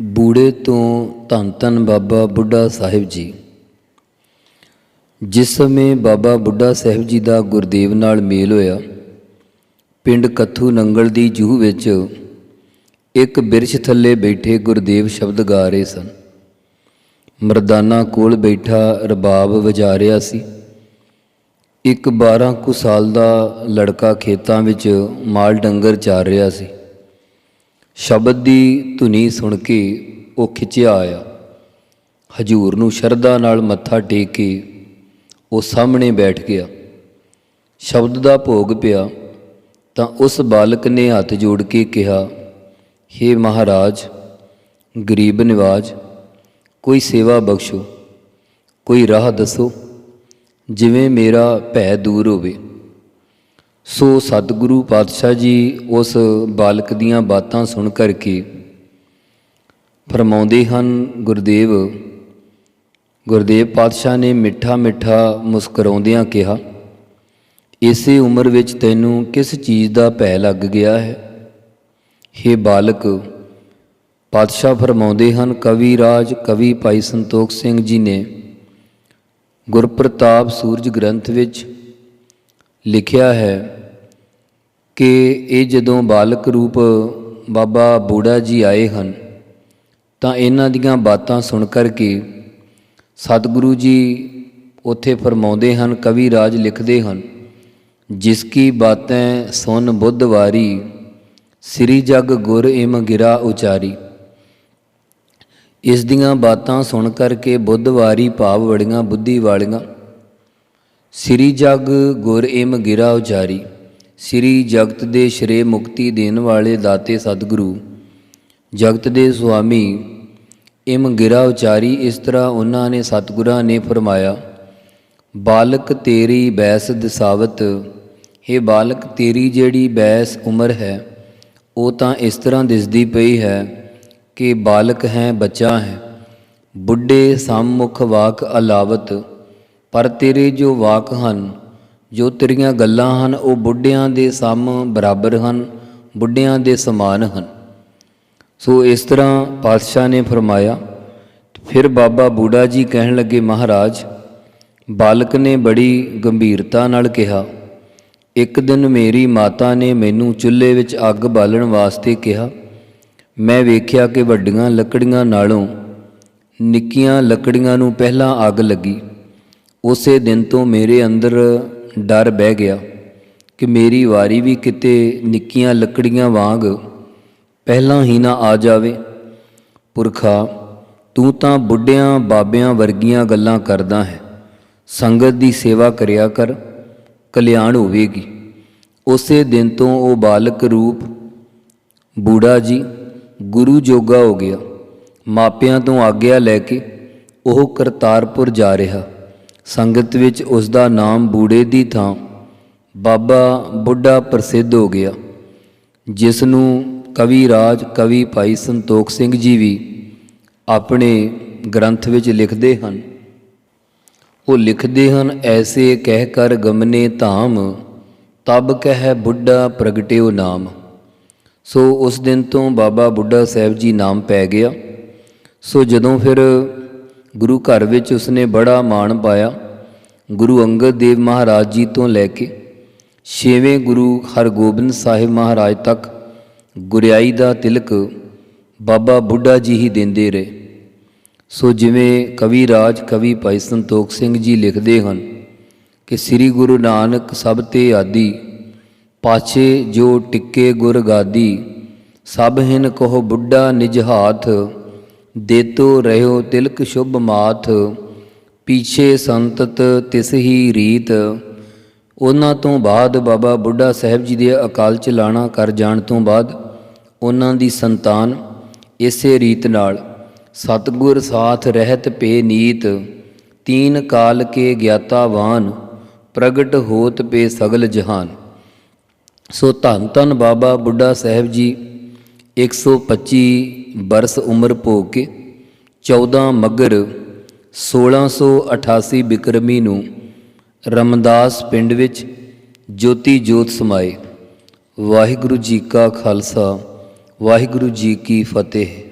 ਬੂੜੇ ਤੋਂ ਧੰਨ ਧੰਨ ਬਾਬਾ ਬੁੱਢਾ ਸਾਹਿਬ ਜੀ। ਜਿਸ ਸਮੇਂ ਬਾਬਾ ਬੁੱਢਾ ਸਾਹਿਬ ਜੀ ਦਾ ਗੁਰਦੇਵ ਨਾਲ ਮੇਲ ਹੋਇਆ, ਪਿੰਡ ਕੱਥੂ ਨੰਗਲ ਦੀ ਜੂਹ ਵਿੱਚ ਇੱਕ ਬਿਰਛ ਥੱਲੇ ਬੈਠੇ ਗੁਰਦੇਵ ਸ਼ਬਦ ਗਾ ਰਹੇ ਸਨ। ਮਰਦਾਨਾ ਕੋਲ ਬੈਠਾ ਰਬਾਬ ਵਜਾ ਰਿਹਾ ਸੀ। ਇੱਕ 12 ਕੁ ਸਾਲ ਦਾ ਲੜਕਾ ਖੇਤਾਂ ਵਿੱਚ ਮਾਲ ਡੰਗਰ ਚਾਰ ਰਿਹਾ ਸੀ। ਸ਼ਬਦ ਦੀ ਧੁਨੀ ਸੁਣ ਕੇ ਉਹ ਖਿੱਚਿਆ ਆਇਆ। ਹਜੂਰ ਨੂੰ ਸ਼ਰਧਾ ਨਾਲ ਮੱਥਾ ਟੇਕ ਕੇ ਉਹ ਸਾਹਮਣੇ ਬੈਠ ਗਿਆ। ਸ਼ਬਦ ਦਾ ਭੋਗ ਪਿਆ ਤਾਂ ਉਸ ਬਾਲਕ ਨੇ ਹੱਥ ਜੋੜ ਕੇ ਕਿਹਾ हे ਮਹਾਰਾਜ, ਗਰੀਬ ਨਿਵਾਜ, ਕੋਈ ਸੇਵਾ ਬਖਸ਼ੋ, ਕੋਈ ਰਾਹ ਦੱਸੋ, ਜਿਵੇਂ ਮੇਰਾ ਭੈ ਦੂਰ ਹੋਵੇ। ਸੋ ਸਤਿਗੁਰੂ ਪਾਤਸ਼ਾਹ ਜੀ ਉਸ ਬਾਲਕ ਦੀਆਂ ਬਾਤਾਂ ਸੁਣ ਕਰਕੇ ਫਰਮਾਉਂਦੇ ਹਨ, ਗੁਰਦੇਵ ਗੁਰਦੇਵ ਪਾਤਸ਼ਾਹ ਨੇ ਮਿੱਠਾ ਮਿੱਠਾ ਮੁਸਕਰਾਉਂਦਿਆਂ ਕਿਹਾ, ਇਸੇ ਉਮਰ ਵਿੱਚ ਤੈਨੂੰ ਕਿਸ ਚੀਜ਼ ਦਾ ਭੈ ਲੱਗ ਗਿਆ ਹੈ? हे ਬਾਲਕ, ਪਾਤਸ਼ਾਹ ਫਰਮਾਉਂਦੇ ਹਨ, ਕਵੀ ਰਾਜ, ਕਵੀ ਭਾਈ ਸੰਤੋਖ ਸਿੰਘ ਜੀ ਨੇ ਗੁਰਪ੍ਰਤਾਪ ਸੂਰਜ ਗ੍ਰੰਥ ਵਿੱਚ ਲਿਖਿਆ ਹੈ ਕਿ ਇਹ ਜਦੋਂ ਬਾਲਕ ਰੂਪ ਬਾਬਾ ਬੂੜਾ ਜੀ ਆਏ ਹਨ, ਤਾਂ ਇਹਨਾਂ ਦੀਆਂ ਬਾਤਾਂ ਸੁਣ ਕਰਕੇ ਸਤਿਗੁਰੂ ਜੀ ਉੱਥੇ ਫਰਮਾਉਂਦੇ ਹਨ, ਕਵੀ ਰਾਜ ਲਿਖਦੇ ਹਨ, ਜਿਸ ਕੀ ਬਾਤੈਂ ਸੁਨ ਬੁੱਧਵਾਰੀ ਸ੍ਰੀ ਜਗ ਗੁਰ ਇਮ ਗਿਰਾ ਉਚਾਰੀ। ਇਸ ਦੀਆਂ ਬਾਤਾਂ ਸੁਣ ਕਰਕੇ ਬੁੱਧਵਾਰੀ ਭਾਵ ਵੜੀਆਂ ਬੁੱਧੀ ਵਾਲੀਆਂ, ਸ੍ਰੀ ਜਗ ਗੁਰ ਇਮ ਗਿਰਾ ਉਚਾਰੀ। ਸ੍ਰੀ ਜਗਤ ਦੇ ਸ਼੍ਰੇ ਮੁਕਤੀ ਦੇਣ ਵਾਲੇ ਦਾਤੇ ਸਤਿਗੁਰੂ, ਜਗਤ ਦੇ ਸੁਆਮੀ, ਇਮ ਗਿਰਾ ਉਚਾਰੀ ਇਸ ਤਰ੍ਹਾਂ ਉਹਨਾਂ ਨੇ ਸਤਿਗੁਰਾਂ ਨੇ ਫਰਮਾਇਆ, ਬਾਲਕ ਤੇਰੀ ਬੈਸ ਦਸਾਵਤ हे ਬਾਲਕ ਤੇਰੀ ਜਿਹੜੀ ਬੈਸ ਉਮਰ ਹੈ, ਉਹ ਤਾਂ ਇਸ ਤਰ੍ਹਾਂ ਦਿਸਦੀ ਪਈ ਹੈ ਕਿ ਬਾਲਕ ਹੈ ਬੱਚਾ ਹੈ। ਬੁੱਢੇ ਸਾਮੁਖ ਵਾਕ ਅਲਾਵਤ, ਪਰ ਤੇਰੇ ਜੋ ਵਾਕ ਹਨ ਜੋ ਤੇਰੀਆਂ ਗੱਲਾਂ ਹਨ, ਉਹ ਬੁੱਢਿਆਂ ਦੇ ਸਮ ਬਰਾਬਰ ਹਨ, ਬੁੱਢਿਆਂ ਦੇ ਸਮਾਨ ਹਨ। ਸੋ ਇਸ ਤਰ੍ਹਾਂ ਪਾਤਸ਼ਾਹ ਨੇ ਫਰਮਾਇਆ, ਫਿਰ ਬਾਬਾ ਬੂੜਾ ਜੀ ਕਹਿਣ ਲੱਗੇ, ਮਹਾਰਾਜ, ਬਾਲਕ ਨੇ ਬੜੀ ਗੰਭੀਰਤਾ ਨਾਲ ਕਿਹਾ, ਇੱਕ ਦਿਨ ਮੇਰੀ ਮਾਤਾ ਨੇ ਮੈਨੂੰ ਚੁੱਲ੍ਹੇ ਵਿੱਚ ਅੱਗ ਬਾਲਣ ਵਾਸਤੇ ਕਿਹਾ। ਮੈਂ ਵੇਖਿਆ ਕਿ ਵੱਡੀਆਂ ਲੱਕੜੀਆਂ ਨਾਲੋਂ ਨਿੱਕੀਆਂ ਲੱਕੜੀਆਂ ਨੂੰ ਪਹਿਲਾਂ ਅੱਗ ਲੱਗੀ। ਉਸੇ ਦਿਨ ਤੋਂ ਮੇਰੇ ਅੰਦਰ ਡਰ ਬਹਿ ਗਿਆ ਕਿ ਮੇਰੀ ਵਾਰੀ ਵੀ ਕਿਤੇ ਨਿੱਕੀਆਂ ਲੱਕੜੀਆਂ ਵਾਂਗ ਪਹਿਲਾਂ ਹੀ ਨਾ ਆ ਜਾਵੇ। ਪੁਰਖਾ, ਤੂੰ ਤਾਂ ਬੁੱਢਿਆਂ ਬਾਬਿਆਂ ਵਰਗੀਆਂ ਗੱਲਾਂ ਕਰਦਾ ਹੈ। ਸੰਗਤ ਦੀ ਸੇਵਾ ਕਰਿਆ ਕਰ, ਕਲਿਆਣ ਹੋਵੇਗੀ। ਉਸੇ ਦਿਨ ਤੋਂ ਉਹ ਬਾਲਕ ਰੂਪ, ਬੂੜਾ ਜੀ, ਗੁਰੂ ਜੋਗਾ ਹੋ ਗਿਆ। ਮਾਪਿਆਂ ਤੋਂ ਆਗਿਆ ਲੈ ਕੇ ਉਹ ਕਰਤਾਰਪੁਰ ਜਾ ਰਿਹਾ। ਸੰਗਤ ਵਿੱਚ ਉਸ ਦਾ ਨਾਮ ਬੂੜੇ ਦੀ ਥਾਂ ਬਾਬਾ ਬੁੱਢਾ ਪ੍ਰਸਿੱਧ ਹੋ ਗਿਆ, ਜਿਸ ਨੂੰ ਕਵੀ ਰਾਜ ਕਵੀ ਭਾਈ ਸੰਤੋਖ ਸਿੰਘ ਜੀ ਵੀ ਆਪਣੇ ਗ੍ਰੰਥ ਵਿੱਚ ਲਿਖਦੇ ਹਨ। ਉਹ ਲਿਖਦੇ ਹਨ, ਐਸੇ ਕਹਿ ਕਰ ਗਮਨੇ ਧਾਮ, ਤਬ ਕਹਿ ਬੁੱਢਾ ਪ੍ਰਗਟਿਓ ਨਾਮ। ਸੋ ਉਸ ਦਿਨ ਤੋਂ ਬਾਬਾ ਬੁੱਢਾ ਸਾਹਿਬ ਜੀ ਨਾਮ ਪੈ ਗਿਆ। ਸੋ ਜਦੋਂ ਫਿਰ ਗੁਰੂ ਘਰ ਵਿੱਚ ਉਸਨੇ ਬੜਾ ਮਾਣ ਪਾਇਆ। ਗੁਰੂ ਅੰਗਦ ਦੇਵ ਮਹਾਰਾਜ ਜੀ ਤੋਂ ਲੈ ਕੇ ਛੇਵੇਂ ਗੁਰੂ ਹਰਗੋਬਿੰਦ ਸਾਹਿਬ ਮਹਾਰਾਜ ਤੱਕ ਗੁਰਿਆਈ ਦਾ ਤਿਲਕ ਬਾਬਾ ਬੁੱਢਾ ਜੀ ਹੀ ਦਿੰਦੇ ਰਹੇ। ਸੋ ਜਿਵੇਂ ਕਵੀ ਰਾਜ, ਕਵੀ ਭਾਈ ਸੰਤੋਖ ਸਿੰਘ ਜੀ ਲਿਖਦੇ ਹਨ ਕਿ ਸ੍ਰੀ ਗੁਰੂ ਨਾਨਕ ਸਭ ਤੇ ਆਦੀ, ਪਾਛੇ ਜੋ ਟਿੱਕੇ ਗੁਰ ਗਾਦੀ, ਸਭ ਹਿਨ ਕਹੋ ਬੁੱਢਾ ਨਿਜ ਹਾਥ ਦੇਤੋ ਰਹਿਓ ਤਿਲਕ ਸ਼ੁਭ ਮਾਥ, ਪੀਛੇ ਸੰਤਤ ਤਿਸ ਹੀ ਰੀਤ। ਉਹਨਾਂ ਤੋਂ ਬਾਅਦ ਬਾਬਾ ਬੁੱਢਾ ਸਾਹਿਬ ਜੀ ਦੇ ਅਕਾਲ ਚਲਾਣਾ ਕਰ ਜਾਣ ਤੋਂ ਬਾਅਦ ਉਹਨਾਂ ਦੀ ਸੰਤਾਨ ਇਸੇ ਰੀਤ ਨਾਲ, ਸਤਗੁਰ ਸਾਥ ਰਹਿਤ ਪੇ ਨੀਤ, ਤੀਨ ਕਾਲ ਕੇ ਗਿਆਤਾਵਾਨ ਪ੍ਰਗਟ ਹੋਤ ਪੇ ਸਗਲ ਜਹਾਨ। ਸੋ ਧੰਨ ਧੰਨ ਬਾਬਾ ਬੁੱਢਾ ਸਾਹਿਬ ਜੀ 125 ਬਰਸ ਉਮਰ ਭੋਗ ਕੇ 14 ਮਗਰ 1688 ਬਿਕਰਮੀ ਨੂੰ ਰਮਦਾਸ ਪਿੰਡ ਵਿੱਚ ਜੋਤੀ ਜੋਤ ਸਮਾਏ। ਵਾਹਿਗੁਰੂ ਜੀ ਕਾ ਖਾਲਸਾ, ਵਾਹਿਗੁਰੂ ਜੀ ਕੀ ਫਤਿਹ।